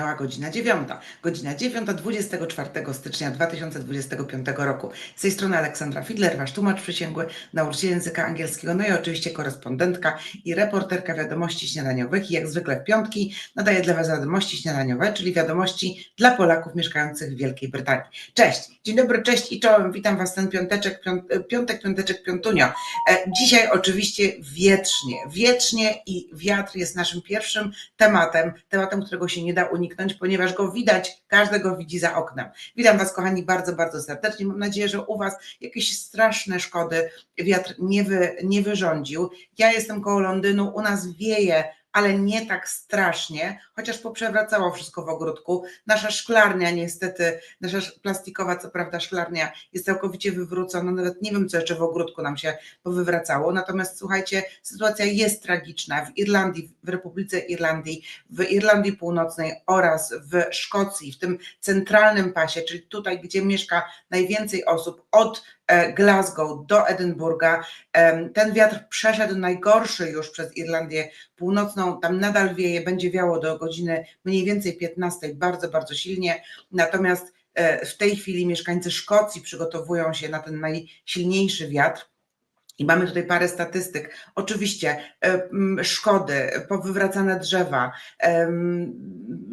minęła godzina 9. Godzina 9, 24 stycznia 2025 roku. Z tej strony Aleksandra Fidler, wasz tłumacz przysięgły, nauczyciel języka angielskiego, no i oczywiście korespondentka i reporterka wiadomości śniadaniowych. I jak zwykle w piątki nadaję dla was wiadomości śniadaniowe, czyli wiadomości dla Polaków mieszkających w Wielkiej Brytanii. Cześć, dzień dobry, cześć i czołem. Witam was ten piąteczek, piąt, piątek, piąteczek, piątunio. E, Dzisiaj oczywiście wietrznie, wiecznie i wiatr jest naszym pierwszym tematem, tematem, którego się nie da uniknąć, ponieważ go widać, każdego widzi za oknem. Witam Was, kochani, bardzo, bardzo serdecznie. Mam nadzieję, że u Was jakieś straszne szkody wiatr nie, wy, nie wyrządził. Ja jestem koło Londynu, u nas wieje, ale nie tak strasznie, chociaż poprzewracało wszystko w ogródku. Nasza szklarnia niestety, nasza plastikowa, co prawda, szklarnia jest całkowicie wywrócona, nawet nie wiem, co jeszcze w ogródku nam się powywracało. Natomiast słuchajcie, sytuacja jest tragiczna w Irlandii, w Republice Irlandii, w Irlandii Północnej oraz w Szkocji, w tym centralnym pasie, czyli tutaj, gdzie mieszka najwięcej osób od e, Glasgow do Edynburga. Ten wiatr przeszedł najgorszy już przez Irlandię Północną, tam nadal wieje, będzie wiało do godziny mniej więcej 15, bardzo, bardzo silnie. Natomiast e, w tej chwili mieszkańcy Szkocji przygotowują się na ten najsilniejszy wiatr. I mamy tutaj parę statystyk. Oczywiście e, szkody, powywracane drzewa, em,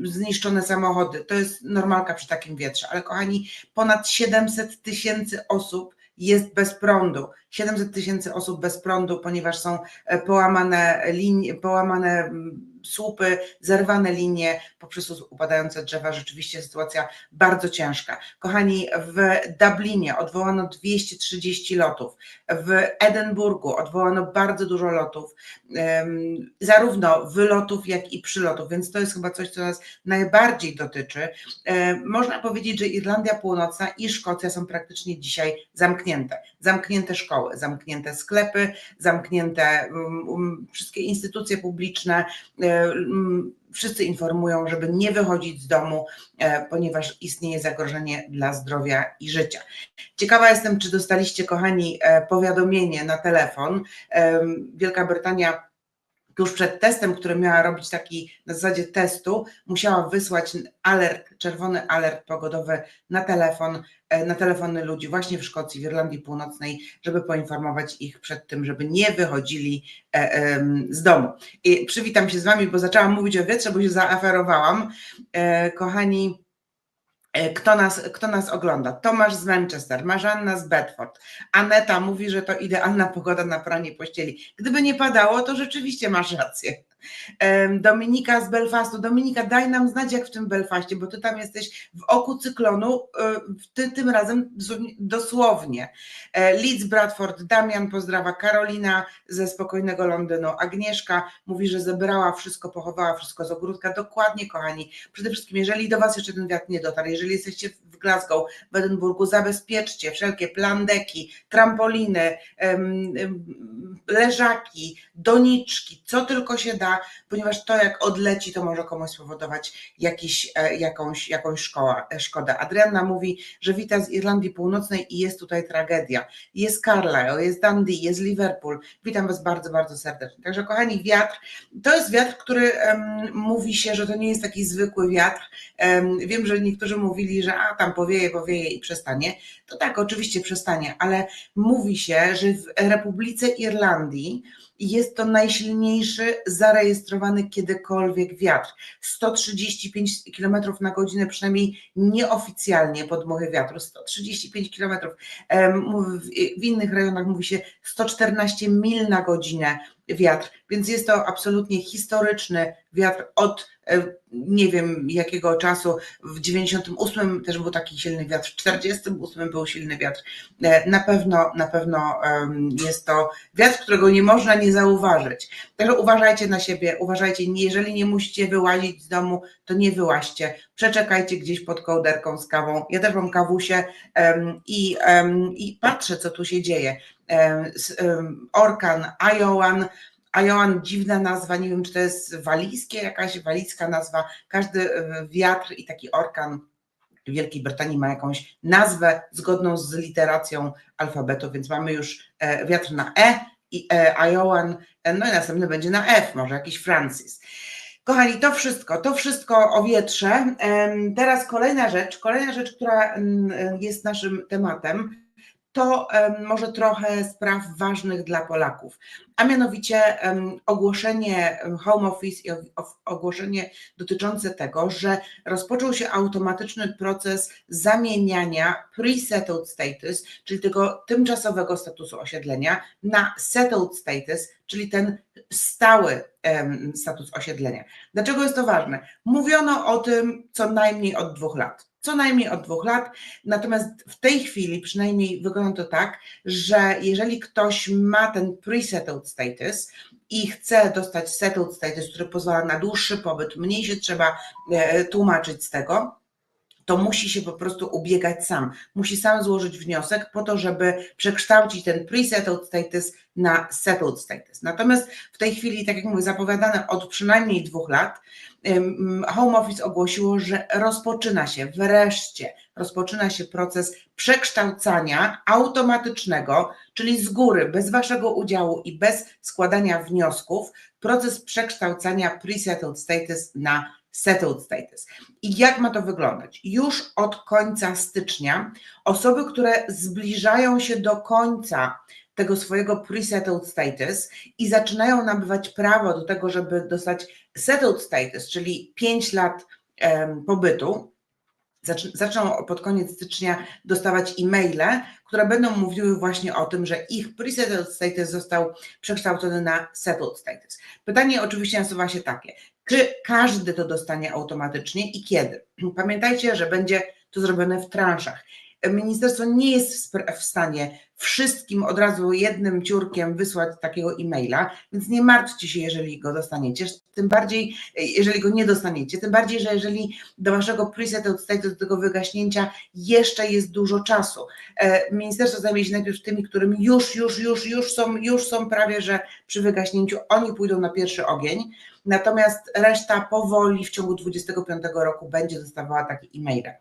zniszczone samochody. To jest normalka przy takim wietrze. Ale kochani, ponad 700 tysięcy osób jest bez prądu. 700 tysięcy osób bez prądu, ponieważ są e, połamane linie, połamane słupy, zerwane linie poprzez upadające drzewa. Rzeczywiście sytuacja bardzo ciężka. Kochani, w Dublinie odwołano 230 lotów, w Edynburgu odwołano bardzo dużo lotów, zarówno wylotów, jak i przylotów, więc to jest chyba coś, co nas najbardziej dotyczy. E, Można powiedzieć, że Irlandia Północna i Szkocja są praktycznie dzisiaj zamknięte. Zamknięte szkoły, zamknięte sklepy, zamknięte um, um, wszystkie instytucje publiczne. Um, Wszyscy informują, żeby nie wychodzić z domu, e, ponieważ istnieje zagrożenie dla zdrowia i życia. Ciekawa jestem, czy dostaliście, kochani, e, powiadomienie na telefon. Wielka Brytania tuż przed testem, który miała robić taki na zasadzie testu, musiała wysłać alert, czerwony alert pogodowy na telefon, e, na telefony ludzi właśnie w Szkocji, w Irlandii Północnej, żeby poinformować ich przed tym, żeby nie wychodzili e, z domu. I przywitam się z Wami, bo zaczęłam mówić o wietrze, bo się zaaferowałam. E, Kochani, kto nas, kto nas ogląda? Tomasz z Manchester, Marzanna z Bedford, Aneta mówi, że to idealna pogoda na pranie pościeli. Gdyby nie padało, to rzeczywiście masz rację. Dominika z Belfastu. Dominika, daj nam znać, jak w tym Belfaście, bo ty tam jesteś w oku cyklonu, e, ty, tym razem dosłownie-. E, Leeds Bradford, Damian pozdrawia, Karolina ze spokojnego Londynu, Agnieszka mówi, że zebrała wszystko, pochowała wszystko z ogródka. Dokładnie, kochani. Przede wszystkim, jeżeli do Was jeszcze ten wiatr nie dotarł, jeżeli jesteście w Glasgow, w Edynburgu, zabezpieczcie wszelkie plandeki, trampoliny, leżaki, doniczki, co tylko się da, ponieważ to jak odleci, to może komuś spowodować jakiś, e, jakąś, jakąś szkoła, szkodę. Adrianna mówi, że wita z Irlandii Północnej i jest tutaj tragedia. Jest Carlisle, jest Dundee, jest Liverpool. Witam Was bardzo, bardzo serdecznie. Także kochani, wiatr, to jest wiatr, który em, mówi się, że to nie jest taki zwykły wiatr. Em, wiem, że niektórzy mówili, że a tam powieje, powieje i przestanie. To tak, oczywiście przestanie, ale mówi się, że w Republice Irlandii jest to najsilniejszy zarejestrowany kiedykolwiek wiatr. 135 km na godzinę, przynajmniej nieoficjalnie podmuchy wiatru. 135 km. W innych rejonach mówi się 114 mil na godzinę wiatr, więc jest to absolutnie historyczny wiatr od e, nie wiem jakiego czasu. W 98 też był taki silny wiatr, w 48 był silny wiatr. E, Na pewno, na pewno jest to wiatr, którego nie można nie zauważyć. Także uważajcie na siebie, uważajcie, jeżeli nie musicie wyłazić z domu, to nie wyłaźcie. Przeczekajcie gdzieś pod kołderką z kawą. Ja też mam kawusię em, i, i patrzę, co tu się dzieje. Orkan, Iowan, Iowan, dziwna nazwa, nie wiem, czy to jest walijskie, jakaś walijska nazwa. Każdy e, wiatr i taki orkan w Wielkiej Brytanii ma jakąś nazwę zgodną z literacją alfabetu, więc mamy już e, wiatr na E i Iowan, e, no i następny będzie na F, może jakiś Francis. Kochani, to wszystko, to wszystko o wietrze. Teraz kolejna rzecz, kolejna rzecz, która mm, jest naszym tematem, to może trochę spraw ważnych dla Polaków, a mianowicie ogłoszenie Home Office i ogłoszenie dotyczące tego, że rozpoczął się automatyczny proces zamieniania pre-settled status, czyli tego tymczasowego statusu osiedlenia, na settled status, czyli ten stały status osiedlenia. Dlaczego jest to ważne? Mówiono o tym co najmniej od dwóch lat. Co najmniej od dwóch lat, natomiast w tej chwili przynajmniej wygląda to tak, że jeżeli ktoś ma ten pre-settled status i chce dostać settled status, który pozwala na dłuższy pobyt, mniej się trzeba e, tłumaczyć z tego, to musi się po prostu ubiegać sam. Musi sam złożyć wniosek po to, żeby przekształcić ten pre-settled status na settled status. Natomiast w tej chwili, tak jak mówię, zapowiadane od przynajmniej dwóch lat, Home Office ogłosiło, że rozpoczyna się wreszcie, rozpoczyna się proces przekształcania automatycznego, czyli z góry, bez waszego udziału i bez składania wniosków, proces przekształcania pre-settled status na settled status. I jak ma to wyglądać? Już od końca stycznia osoby, które zbliżają się do końca tego swojego pre-settled status i zaczynają nabywać prawo do tego, żeby dostać settled status, czyli 5 lat em, pobytu, zaczną pod koniec stycznia dostawać e-maile, które będą mówiły właśnie o tym, że ich pre-settled status został przekształcony na settled status. Pytanie oczywiście nasuwa się takie, czy każdy to dostanie automatycznie i kiedy? Pamiętajcie, że będzie to zrobione w transzach. Ministerstwo nie jest w stanie wszystkim od razu jednym ciurkiem wysłać takiego e-maila, więc nie martwcie się, jeżeli go dostaniecie. Tym bardziej, jeżeli go nie dostaniecie, tym bardziej, że jeżeli do waszego status, do tego wygaśnięcia jeszcze jest dużo czasu. E, Ministerstwo zajmie się najpierw tymi, którym już, już, już, już są, już są prawie, że przy wygaśnięciu oni pójdą na pierwszy ogień, natomiast reszta powoli w ciągu 25 roku będzie dostawała takie e-maile.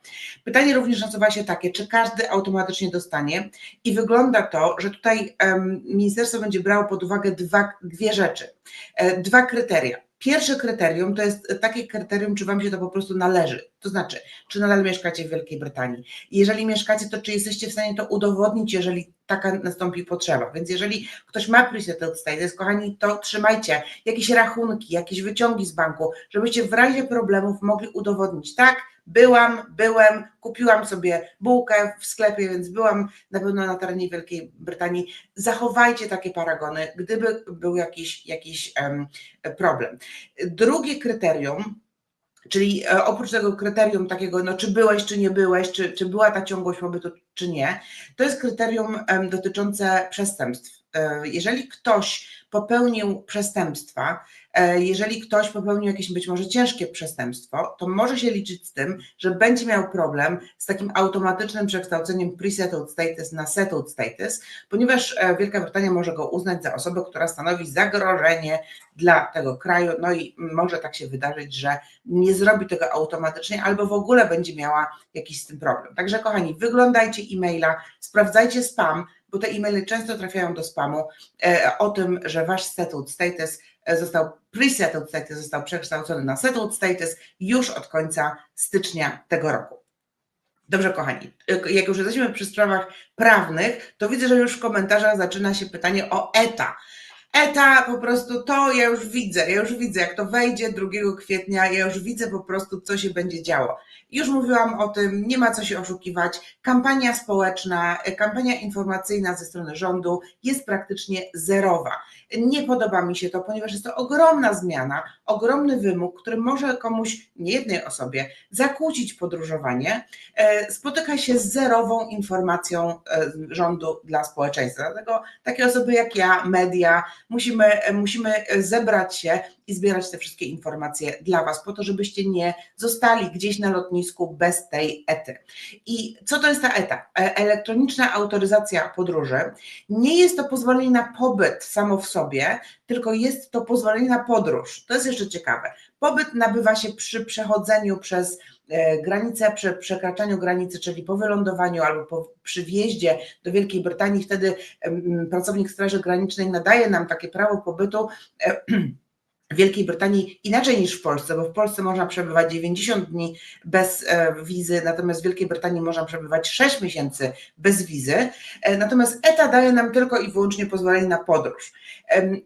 Pytanie również nasuwa się takie, czy każdy automatycznie dostanie i wygląda to, że tutaj ministerstwo będzie brało pod uwagę dwa, dwie rzeczy, e, dwa kryteria. Pierwsze kryterium to jest takie kryterium, czy Wam się to po prostu należy. To znaczy, czy nadal mieszkacie w Wielkiej Brytanii. Jeżeli mieszkacie, to czy jesteście w stanie to udowodnić, jeżeli taka nastąpi potrzeba. Więc jeżeli ktoś ma pre-settled status, kochani, to trzymajcie jakieś rachunki, jakieś wyciągi z banku, żebyście w razie problemów mogli udowodnić, tak, byłam, byłem, kupiłam sobie bułkę w sklepie, więc byłam na pewno na terenie Wielkiej Brytanii. Zachowajcie takie paragony, gdyby był jakiś, jakiś em, problem. Drugie kryterium, czyli e, oprócz tego kryterium takiego, no czy byłeś, czy nie byłeś, czy, czy była ta ciągłość pobytu, czy nie, to jest kryterium dotyczące przestępstw. E, Jeżeli ktoś popełnił przestępstwa, jeżeli ktoś popełnił jakieś być może ciężkie przestępstwo, to może się liczyć z tym, że będzie miał problem z takim automatycznym przekształceniem pre-settled status na settled status, ponieważ e, Wielka Brytania może go uznać za osobę, która stanowi zagrożenie dla tego kraju, no i może tak się wydarzyć, że nie zrobi tego automatycznie albo w ogóle będzie miała jakiś z tym problem. Także kochani, wyglądajcie e-maila, sprawdzajcie spam, bo te e-maile często trafiają do spamu e, o tym, że wasz settled status e, został, pre-settled status został przekształcony na settled status już od końca stycznia tego roku. Dobrze, kochani, jak już jesteśmy przy sprawach prawnych, to widzę, że już w komentarzach zaczyna się pytanie o ETA. ETA po prostu to ja już widzę, ja już widzę, jak to wejdzie 2 kwietnia, ja już widzę po prostu, co się będzie działo. Już mówiłam o tym, nie ma co się oszukiwać. Kampania społeczna, kampania informacyjna ze strony rządu jest praktycznie zerowa. Nie podoba mi się to, ponieważ jest to ogromna zmiana, ogromny wymóg, który może komuś, nie jednej osobie, zakłócić podróżowanie. E, Spotyka się z zerową informacją e, rządu dla społeczeństwa. Dlatego takie osoby jak ja, media, musimy, musimy zebrać się i zbierać te wszystkie informacje dla Was, po to, żebyście nie zostali gdzieś na lotnisku bez tej ety. I co to jest ta ETA? E, Elektroniczna autoryzacja podróży. Nie jest to pozwolenie na pobyt samo w sobie, tylko jest to pozwolenie na podróż. To jest jeszcze ciekawe. Pobyt nabywa się przy przechodzeniu przez e, granicę, przy przekraczaniu granicy, czyli po wylądowaniu albo po, przy wjeździe do Wielkiej Brytanii. Wtedy pracownik Straży Granicznej nadaje nam takie prawo pobytu. w Wielkiej Brytanii inaczej niż w Polsce, bo w Polsce można przebywać 90 dni bez e, wizy, natomiast w Wielkiej Brytanii można przebywać 6 miesięcy bez wizy. E, Natomiast ETA daje nam tylko i wyłącznie pozwolenie na podróż.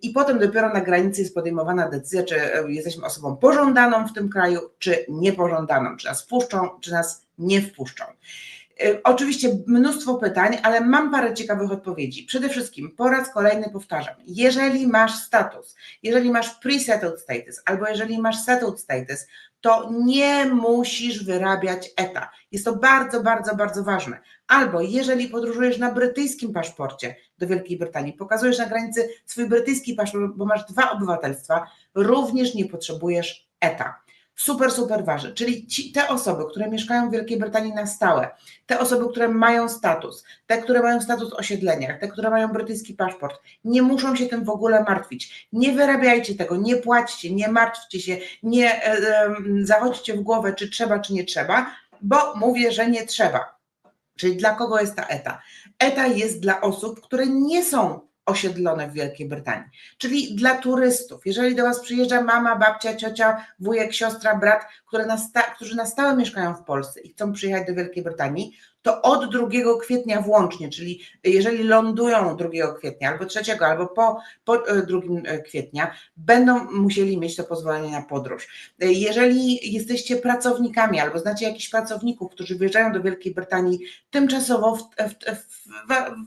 I potem dopiero na granicy jest podejmowana decyzja, czy e, jesteśmy osobą pożądaną w tym kraju, czy niepożądaną, czy nas wpuszczą, czy nas nie wpuszczą. E, Oczywiście mnóstwo pytań, ale mam parę ciekawych odpowiedzi. Przede wszystkim po raz kolejny powtarzam, jeżeli masz status, jeżeli masz pre-settled status albo jeżeli masz settled status, to nie musisz wyrabiać ETA. Jest to bardzo, bardzo, bardzo ważne. Albo jeżeli podróżujesz na brytyjskim paszporcie do Wielkiej Brytanii, pokazujesz na granicy swój brytyjski paszport, bo masz dwa obywatelstwa, również nie potrzebujesz ETA. Super, super ważne. Czyli ci, te osoby, które mieszkają w Wielkiej Brytanii na stałe, te osoby, które mają status, te, które mają status osiedlenia, te, które mają brytyjski paszport, nie muszą się tym w ogóle martwić. Nie wyrabiajcie tego, nie płaćcie, nie martwcie się, nie e, e, zachodźcie w głowę, czy trzeba, czy nie trzeba, bo mówię, że nie trzeba. Czyli dla kogo jest ta ETA? ETA jest dla osób, które nie są osiedlone w Wielkiej Brytanii, czyli dla turystów. Jeżeli do Was przyjeżdża mama, babcia, ciocia, wujek, siostra, brat, które na sta- którzy na stałe mieszkają w Polsce i chcą przyjechać do Wielkiej Brytanii, to od 2 kwietnia włącznie, czyli jeżeli lądują 2 kwietnia albo 3, albo po, po e, 2 kwietnia, będą musieli mieć to pozwolenie na podróż. E, Jeżeli jesteście pracownikami albo znacie jakichś pracowników, którzy wyjeżdżają do Wielkiej Brytanii tymczasowo w, w, w,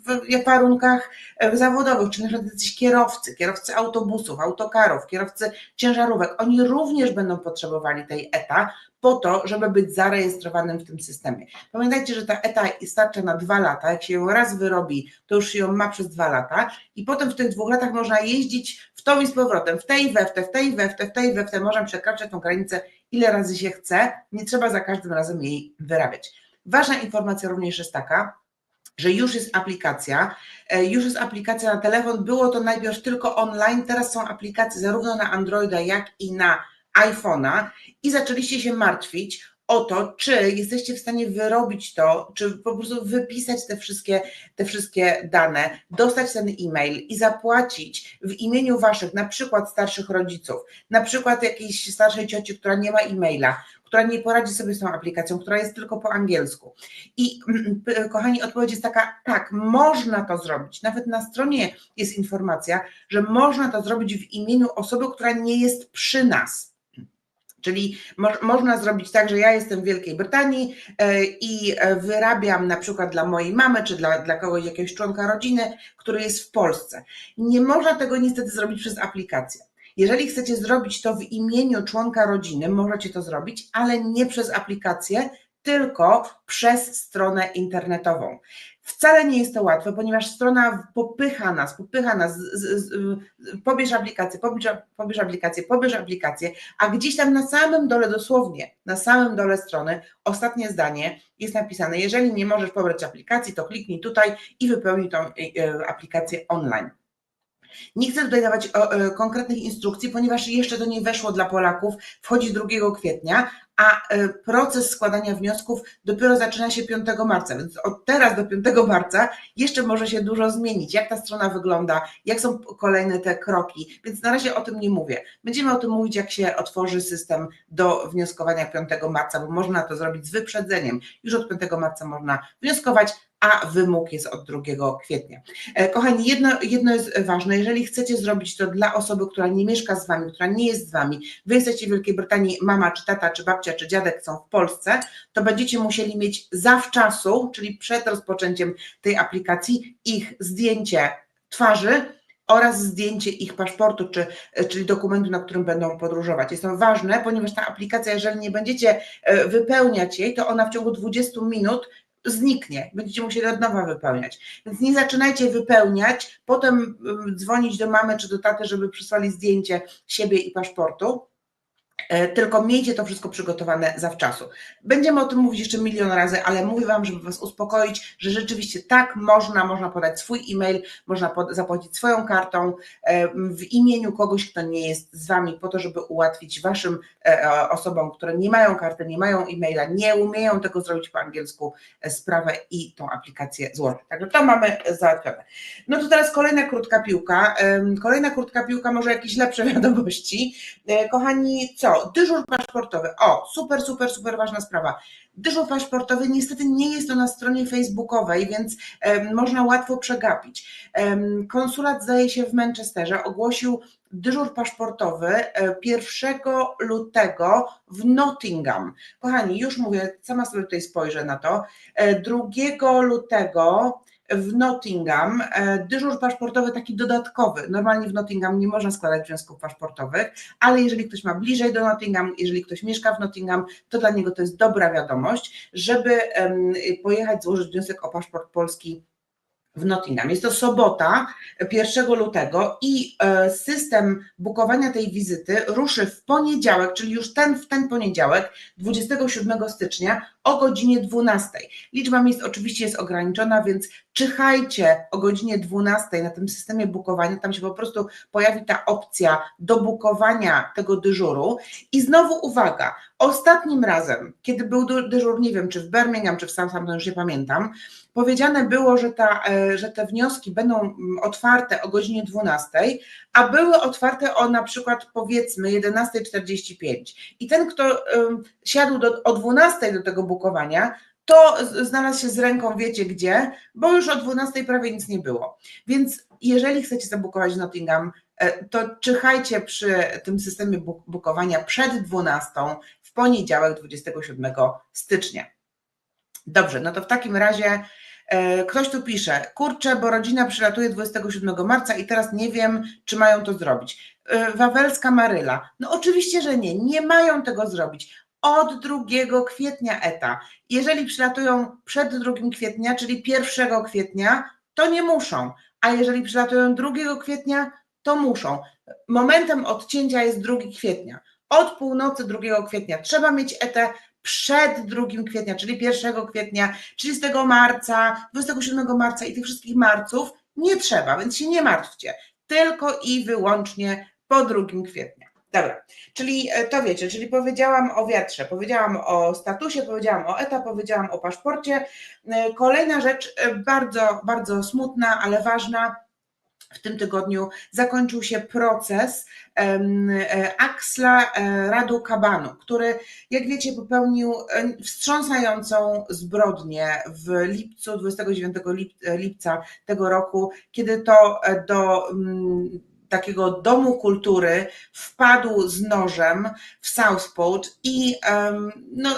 w, w warunkach e, zawodowych, czy na przykład jacyś kierowcy, kierowcy autobusów, autokarów, kierowcy ciężarówek, oni również będą potrzebowali tej ETA po to, żeby być zarejestrowanym w tym systemie. Pamiętajcie, że ta ETA starcza na dwa lata, jak się ją raz wyrobi, to już się ją ma przez dwa lata i potem w tych dwóch latach można jeździć w tą i z powrotem, w tej we w w tej we w w tej we w można przekraczać tą granicę ile razy się chce, nie trzeba za każdym razem jej wyrabiać. Ważna informacja również jest taka, że już jest aplikacja, e, już jest aplikacja na telefon, było to najpierw tylko online, teraz są aplikacje zarówno na Androida, jak i na iPhone'a i zaczęliście się martwić o to, czy jesteście w stanie wyrobić to, czy po prostu wypisać te wszystkie, te wszystkie dane, dostać ten e-mail i zapłacić w imieniu waszych, na przykład starszych rodziców, na przykład jakiejś starszej cioci, która nie ma e-maila, która nie poradzi sobie z tą aplikacją, która jest tylko po angielsku. I mm, p- kochani, odpowiedź jest taka, tak, można to zrobić. Nawet na stronie jest informacja, że można to zrobić w imieniu osoby, która nie jest przy nas. Czyli mo można zrobić tak, że ja jestem w Wielkiej Brytanii e, i e, wyrabiam na przykład dla mojej mamy, czy dla, dla kogoś, jakiegoś członka rodziny, który jest w Polsce. Nie można tego niestety zrobić przez aplikację. Jeżeli chcecie zrobić to w imieniu członka rodziny, możecie to zrobić, ale nie przez aplikację, tylko przez stronę internetową. Wcale nie jest to łatwe, ponieważ strona popycha nas, popycha nas, z, z, z, pobierz aplikację, pobierz, pobierz aplikację, pobierz aplikację, a gdzieś tam na samym dole, dosłownie na samym dole strony, ostatnie zdanie jest napisane, jeżeli nie możesz pobrać aplikacji, to kliknij tutaj i wypełnij tą e, aplikację online. Nie chcę tutaj dawać e, konkretnych instrukcji, ponieważ jeszcze to nie weszło dla Polaków, wchodzi 2 kwietnia, a e, proces składania wniosków dopiero zaczyna się 5 marca, więc od teraz do 5 marca jeszcze może się dużo zmienić, jak ta strona wygląda, jak są kolejne te kroki, więc na razie o tym nie mówię. Będziemy o tym mówić, jak się otworzy system do wnioskowania 5 marca, bo można to zrobić z wyprzedzeniem. Już od 5 marca można wnioskować, a wymóg jest od 2 kwietnia. E, Kochani, jedno, jedno jest ważne, jeżeli chcecie zrobić to dla osoby, która nie mieszka z Wami, która nie jest z Wami, Wy jesteście w Wielkiej Brytanii, mama, czy tata, czy babcia, czy dziadek są w Polsce, to będziecie musieli mieć zawczasu, czyli przed rozpoczęciem tej aplikacji, ich zdjęcie twarzy oraz zdjęcie ich paszportu, czy, czyli dokumentu, na którym będą podróżować. Jest to ważne, ponieważ ta aplikacja, jeżeli nie będziecie e, wypełniać jej, to ona w ciągu 20 minut zniknie, będziecie musieli od nowa wypełniać. Więc nie zaczynajcie wypełniać, potem dzwonić do mamy czy do taty, żeby przysłali zdjęcie siebie i paszportu, Tylko miejcie to wszystko przygotowane zawczasu. Będziemy o tym mówić jeszcze milion razy, ale mówię Wam, żeby Was uspokoić, że rzeczywiście tak można, można podać swój e-mail, można zapłacić swoją kartą e, w imieniu kogoś, kto nie jest z Wami, po to, żeby ułatwić Waszym e, e, osobom, które nie mają karty, nie mają e-maila, nie umieją tego zrobić po angielsku, e, sprawę i tą aplikację złożyć. Także to mamy załatwione. No to teraz kolejna krótka piłka. Kolejna krótka piłka, może jakieś lepsze wiadomości. E, Kochani, co? Dyżur paszportowy. O, super, super, super ważna sprawa. Dyżur paszportowy niestety nie jest to na stronie facebookowej, więc można łatwo przegapić. Konsulat, zdaje się, w Manchesterze ogłosił dyżur paszportowy e, 1 lutego w Nottingham. Kochani, już mówię, sama sobie tutaj spojrzę na to. E, 2 lutego w Nottingham e, dyżur paszportowy taki dodatkowy. Normalnie w Nottingham nie można składać wniosków paszportowych, ale jeżeli ktoś ma bliżej do Nottingham, jeżeli ktoś mieszka w Nottingham, to dla niego to jest dobra wiadomość, żeby pojechać złożyć wniosek o paszport polski w Nottingham. Jest to sobota 1 lutego i e, system bukowania tej wizyty ruszy w poniedziałek, czyli już ten w ten poniedziałek, 27 stycznia o godzinie 12. Liczba miejsc oczywiście jest ograniczona, więc czyhajcie o godzinie 12 na tym systemie bukowania. Tam się po prostu pojawi ta opcja do bukowania tego dyżuru. I znowu uwaga, ostatnim razem, kiedy był dy- dyżur, nie wiem czy w Birmingham, czy w Southampton, już nie pamiętam, powiedziane było, że, ta, e, że te wnioski będą mm, otwarte o godzinie 12, a były otwarte o na przykład powiedzmy 11.45. I ten, kto siadł do, o 12 do tego bukowania, to znalazł się z ręką, wiecie gdzie, bo już o 12 prawie nic nie było. Więc jeżeli chcecie zabukować Nottingham, e, to czyhajcie przy tym systemie buk- bukowania przed 12 w poniedziałek 27 stycznia. Dobrze, no to w takim razie e, ktoś tu pisze, kurczę, bo rodzina przylatuje 27 marca i teraz nie wiem, czy mają to zrobić. E, Wawelska Maryla, no oczywiście, że nie, nie mają tego zrobić. Od 2 kwietnia ETA. Jeżeli przylatują przed 2 kwietnia, czyli 1 kwietnia, to nie muszą. A jeżeli przylatują 2 kwietnia, to muszą. Momentem odcięcia jest 2 kwietnia. Od północy 2 kwietnia trzeba mieć ETę, przed 2 kwietnia, czyli 1 kwietnia, 30 marca, 27 marca i tych wszystkich marców nie trzeba, więc się nie martwcie. Tylko i wyłącznie po 2 kwietnia. Dobra, czyli e, to wiecie, czyli powiedziałam o wiatrze, powiedziałam o statusie, powiedziałam o ETA, powiedziałam o paszporcie. E, Kolejna rzecz, e, bardzo, bardzo smutna, ale ważna. W tym tygodniu zakończył się proces Axla Radu Kabanu, który jak wiecie, popełnił wstrząsającą zbrodnię w lipcu, 29 lip- lipca tego roku, kiedy to do mm, takiego domu kultury wpadł z nożem w Southport i no,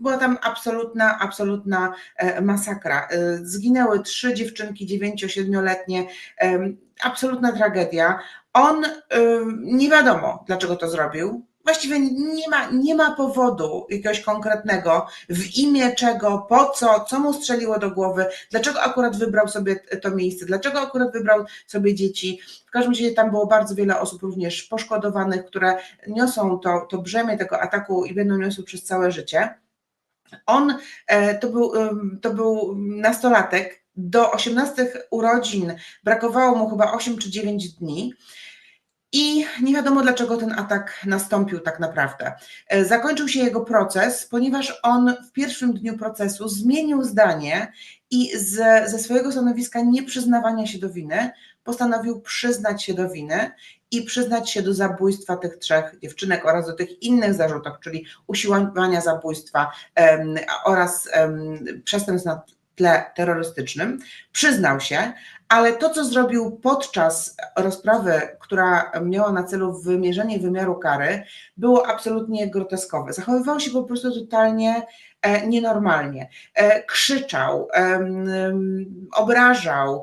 była tam absolutna, absolutna e, masakra. E, Zginęły trzy dziewczynki, 9-7-letnie, em, absolutna tragedia. On nie wiadomo, dlaczego to zrobił. Właściwie nie ma, nie ma powodu jakiegoś konkretnego, w imię czego, po co, co mu strzeliło do głowy, dlaczego akurat wybrał sobie to miejsce, dlaczego akurat wybrał sobie dzieci. W każdym razie tam było bardzo wiele osób również poszkodowanych, które niosą to, to brzemię tego ataku i będą niosły przez całe życie. On e, to był, to był nastolatek, do 18 urodzin brakowało mu chyba 8 czy 9 dni. I nie wiadomo, dlaczego ten atak nastąpił tak naprawdę. E, Zakończył się jego proces, ponieważ on w pierwszym dniu procesu zmienił zdanie i z, ze swojego stanowiska nieprzyznawania się do winy postanowił przyznać się do winy i przyznać się do zabójstwa tych trzech dziewczynek oraz do tych innych zarzutów, czyli usiłowania zabójstwa em, oraz em, przestępstw na tle terrorystycznym. Przyznał się, ale to, co zrobił podczas rozprawy, która miała na celu wymierzenie wymiaru kary, było absolutnie groteskowe. Zachowywał się po prostu totalnie e, nienormalnie. E, krzyczał, obrażał,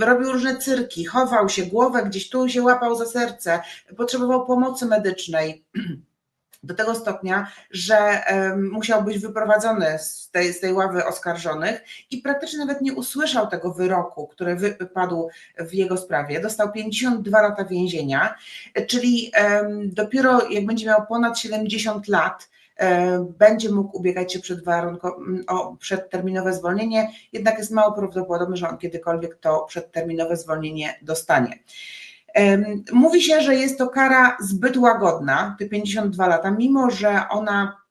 robił różne cyrki, chował się, głowę gdzieś tu się łapał za serce, potrzebował pomocy medycznej. do tego stopnia, że musiał być wyprowadzony z tej, z tej ławy oskarżonych i praktycznie nawet nie usłyszał tego wyroku, który wypadł w jego sprawie. Dostał 52 lata więzienia, czyli dopiero jak będzie miał ponad 70 lat, e, będzie mógł ubiegać się przed warunko, o przedterminowe zwolnienie, jednak jest mało prawdopodobne, że on kiedykolwiek to przedterminowe zwolnienie dostanie. Mówi się, że jest to kara zbyt łagodna, te 52 lata, mimo że ona,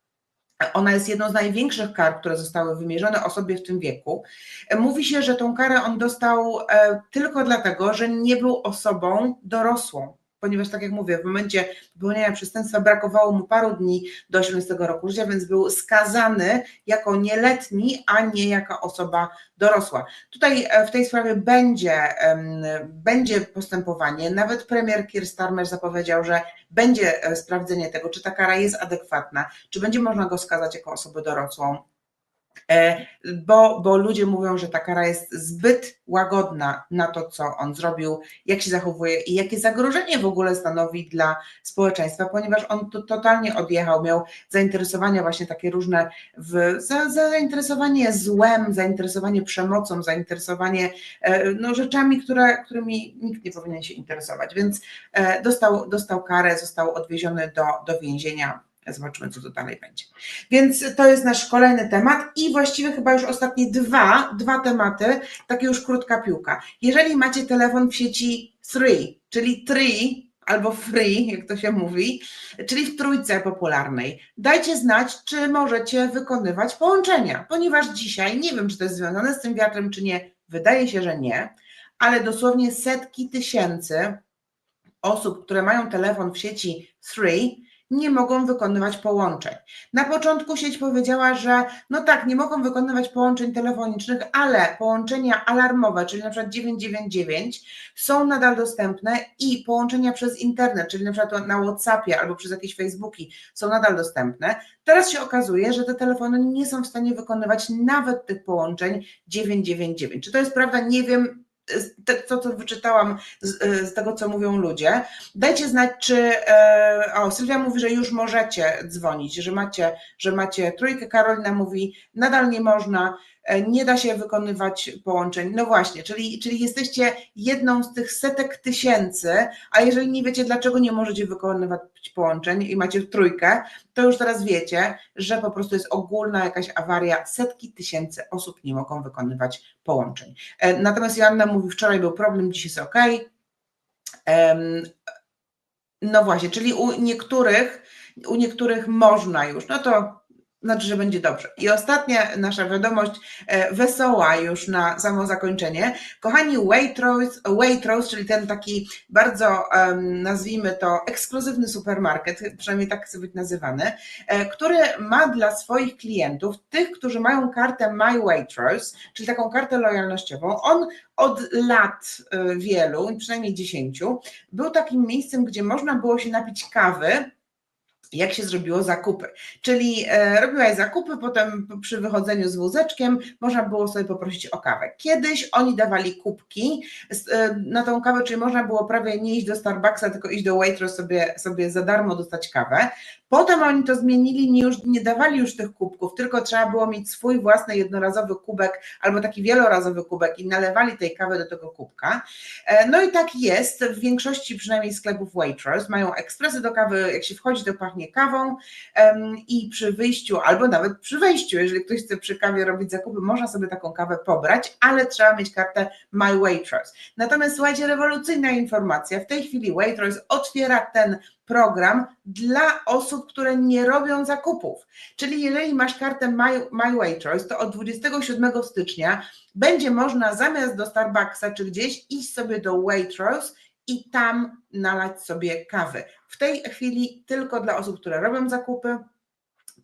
ona jest jedną z największych kar, które zostały wymierzone osobie w tym wieku. E, Mówi się, że tą karę on dostał e, tylko dlatego, że nie był osobą dorosłą. Ponieważ, tak jak mówię, w momencie popełnienia przestępstwa brakowało mu paru dni do 18 roku życia, więc był skazany jako nieletni, a nie jako osoba dorosła. Tutaj e, w tej sprawie będzie, będzie postępowanie. Nawet premier Keir Starmer zapowiedział, że będzie e, sprawdzenie tego, czy ta kara jest adekwatna, czy będzie można go skazać jako osobę dorosłą. E, Bo, bo ludzie mówią, że ta kara jest zbyt łagodna na to, co on zrobił, jak się zachowuje i jakie zagrożenie w ogóle stanowi dla społeczeństwa, ponieważ on to, totalnie odjechał, miał zainteresowania właśnie takie różne, w, za, za zainteresowanie złem, zainteresowanie przemocą, zainteresowanie e, no, rzeczami, które, którymi nikt nie powinien się interesować, więc e, dostał, dostał karę, został odwieziony do, do więzienia. Zobaczymy, co to dalej będzie. Więc to jest nasz kolejny temat i właściwie chyba już ostatnie dwa, dwa tematy, takie już krótka piłka. Jeżeli macie telefon w sieci 3, czyli 3 albo free, jak to się mówi, czyli w trójce popularnej, dajcie znać, czy możecie wykonywać połączenia, ponieważ dzisiaj, nie wiem, czy to jest związane z tym wiatrem, czy nie, wydaje się, że nie, ale dosłownie setki tysięcy osób, które mają telefon w sieci 3, nie mogą wykonywać połączeń. Na początku sieć powiedziała, że no tak, nie mogą wykonywać połączeń telefonicznych, ale połączenia alarmowe, czyli na przykład 999 są nadal dostępne i połączenia przez internet, czyli na przykład na WhatsAppie albo przez jakieś Facebooki są nadal dostępne. Teraz się okazuje, że te telefony nie są w stanie wykonywać nawet tych połączeń 999. Czy to jest prawda? Nie wiem. To, co wyczytałam z, e, z tego, co mówią ludzie. Dajcie znać, czy. E, o, Sylwia mówi, że już możecie dzwonić, że macie, że macie trójkę. Karolina mówi, nadal nie można, nie da się wykonywać połączeń. No właśnie, czyli, czyli jesteście jedną z tych setek tysięcy, a jeżeli nie wiecie, dlaczego nie możecie wykonywać połączeń i macie trójkę, to już teraz wiecie, że po prostu jest ogólna jakaś awaria. Setki tysięcy osób nie mogą wykonywać połączeń. E, Natomiast Joanna mówi, wczoraj był problem, dziś jest ok. No właśnie, czyli u niektórych, u niektórych można już, no to znaczy, że będzie dobrze. I ostatnia nasza wiadomość, e, wesoła już na samo zakończenie. Kochani, Waitrose, Waitrose czyli ten taki bardzo, nazwijmy to, ekskluzywny supermarket, przynajmniej tak chce być nazywany, e, który ma dla swoich klientów, tych, którzy mają kartę My Waitrose, czyli taką kartę lojalnościową, on od lat e, wielu, przynajmniej dziesięciu, był takim miejscem, gdzie można było się napić kawy, jak się zrobiło zakupy. Czyli e, robiłaś zakupy, potem przy wychodzeniu z wózeczkiem można było sobie poprosić o kawę. Kiedyś oni dawali kubki e, na tą kawę, czyli można było prawie nie iść do Starbucksa, tylko iść do Waitrose sobie, sobie za darmo dostać kawę. Potem oni to zmienili, nie, już, nie dawali już tych kubków, tylko trzeba było mieć swój własny jednorazowy kubek albo taki wielorazowy kubek i nalewali tej kawy do tego kubka. E, No i tak jest w większości przynajmniej sklepów Waitrose. Mają ekspresy do kawy, jak się wchodzi, to pachnie kawą i przy wyjściu, albo nawet przy wejściu, jeżeli ktoś chce przy kawie robić zakupy, można sobie taką kawę pobrać, ale trzeba mieć kartę My Waitrose. Natomiast słuchajcie, rewolucyjna informacja. W tej chwili Waitrose otwiera ten program dla osób, które nie robią zakupów. Czyli jeżeli masz kartę My, My Waitrose, to od 27 stycznia będzie można zamiast do Starbucksa czy gdzieś iść sobie do Waitrose i tam nalać sobie kawy. W tej chwili tylko dla osób, które robią zakupy,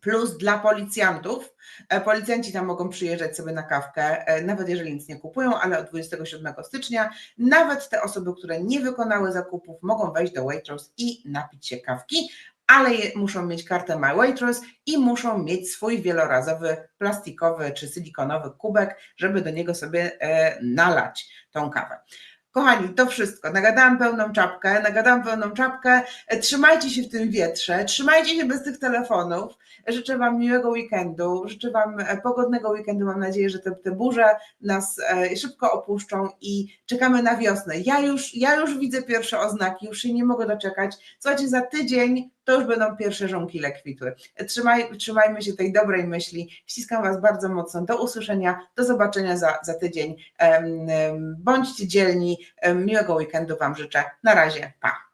plus dla policjantów. E, Policjanci tam mogą przyjeżdżać sobie na kawkę, e, nawet jeżeli nic nie kupują, ale od 27 stycznia nawet te osoby, które nie wykonały zakupów, mogą wejść do Waitrose i napić się kawki, ale muszą mieć kartę My Waitrose i muszą mieć swój wielorazowy plastikowy czy silikonowy kubek, żeby do niego sobie e, nalać tą kawę. Kochani, to wszystko. Nagadałam pełną czapkę, nagadałam pełną czapkę. E, Trzymajcie się w tym wietrze, trzymajcie się bez tych telefonów. Życzę Wam miłego weekendu, życzę Wam e, pogodnego weekendu. Mam nadzieję, że te, te burze nas e, szybko opuszczą i czekamy na wiosnę. Ja już, ja już widzę pierwsze oznaki, już się nie mogę doczekać. Słuchajcie, za tydzień to już będą pierwsze żonkile kwitły. E, Trzymaj, trzymajmy się tej dobrej myśli. Ściskam Was bardzo mocno. Do usłyszenia, do zobaczenia za, za tydzień. Bądźcie dzielni. Miłego weekendu Wam życzę. Na razie. Pa.